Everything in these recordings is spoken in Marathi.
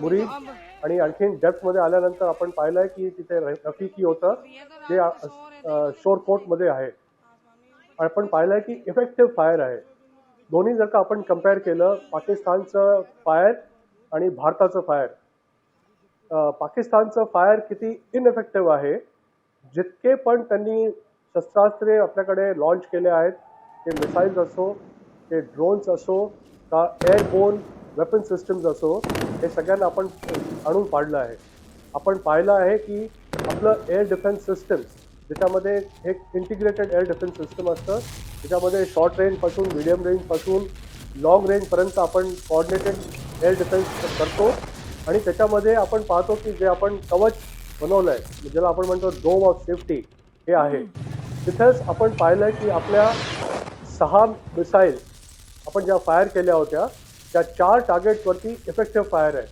मुरीद आणि आणखीन डेप्थमध्ये आल्यानंतर आपण पाहिलंय की तिथे रफिकी होतं जे शोर कोर्टमध्ये आहे. आपण पाहिलंय की इफेक्टिव्ह फायर आहे. दोन्ही जर का आपण कंपेअर केलं पाकिस्तानचं फायर आणि भारताचं फायर पाकिस्तानचं फायर किती इनइफेक्टिव्ह आहे जितके पण त्यांनी शस्त्रास्त्रे आपल्याकडे लॉन्च केले आहेत ते मिसाईल्स असो ते ड्रोन्स असो का एअरबोन वेपन सिस्टम्स असो हे सगळ्यांना आपण आणून पाडलं आहे. आपण पाहिलं आहे की आपलं एअर डिफेन्स सिस्टम ज्याच्यामध्ये एक इंटिग्रेटेड एअर डिफेन्स सिस्टम असतं त्याच्यामध्ये शॉर्ट रेंजपासून मिडियम रेंजपासून लॉंग रेंजपर्यंत आपण कॉर्डिनेटेड एअर डिफेन्स करतो. आणि त्याच्यामध्ये आपण पाहतो की जे आपण कवच बनवलं आहे ज्याला आपण म्हणतो डोम ऑफ सेफ्टी हे आहे. तिथेच आपण पाहिलं की आपल्या सहा मिसाईल आपण ज्या फायर केल्या होत्या त्या चार टार्गेटवरती इफेक्टिव्ह फायर आहे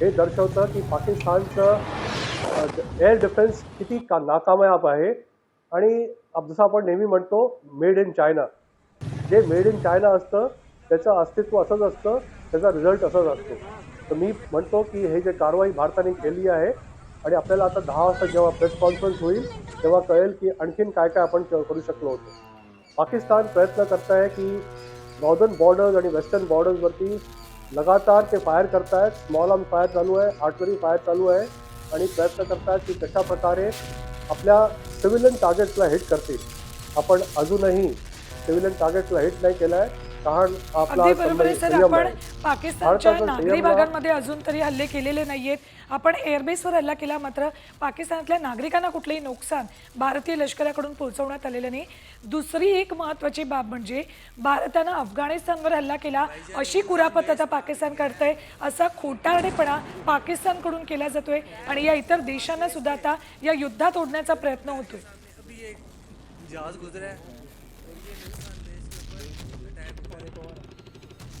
हे दर्शवतं की पाकिस्तानचं एअर डिफेन्स किती का नाकामयाब आहे आणि जसं आपण नेहमी म्हणतो मेड इन चायना जे मेड इन चायना असतं त्याचं अस्तित्व असंच असतं त्याचा रिझल्ट असाच असतो. तर मी म्हणतो की हे जे कारवाई भारताने केली आहे आणि आपल्याला आता दहा वाजता जेव्हा प्रेस कॉन्फरन्स होईल तेव्हा कळेल की आणखीन काय काय आपण करू शकलो होतो. पाकिस्तान प्रयत्न करत आहे की नॉर्दर्न बॉर्डर्स आणि वेस्टर्न बॉर्डर्सवरती लगातार ते फायर करतायत. स्मॉल आर्म फायर चालू आहे. आर्टलरी फायर चालू आहे. आणि प्रयत्न करतायत की कशा प्रकारे आपल्या सिव्हिलियन टार्गेट्सला हिट करतील. आपण अजूनही सिव्हिलियन टार्गेट्सला हिट नाही केलं आहे कारण आपला अगदी बरोबर आहे सर. संयम आपण आहे. पाकिस्तानच्या नागरी संयम हा- भागांमध्ये अजून तरी हल्ले केलेले नाहीयेत. आपण एअरबेसवर हल्ला केला मात्र पाकिस्तानातल्या नागरिकांना कुठलंही नुकसान भारतीय लष्कराकडून पोहोचवण्यात आलेलं नाही. दुसरी एक महत्वाची बाब म्हणजे भारतानं अफगाणिस्तानवर हल्ला केला अशी कुरापत आता पाकिस्तान करतंय असा खोटारडेपणा पाकिस्तानकडून केला जातोय आणि या इतर देशांना सुद्धा आता या युद्धात ओढण्याचा प्रयत्न होतोय. अभी एक जहाज गुजरा है। ਅਟੈਕ ਕੋਰੇ ਕੋਰ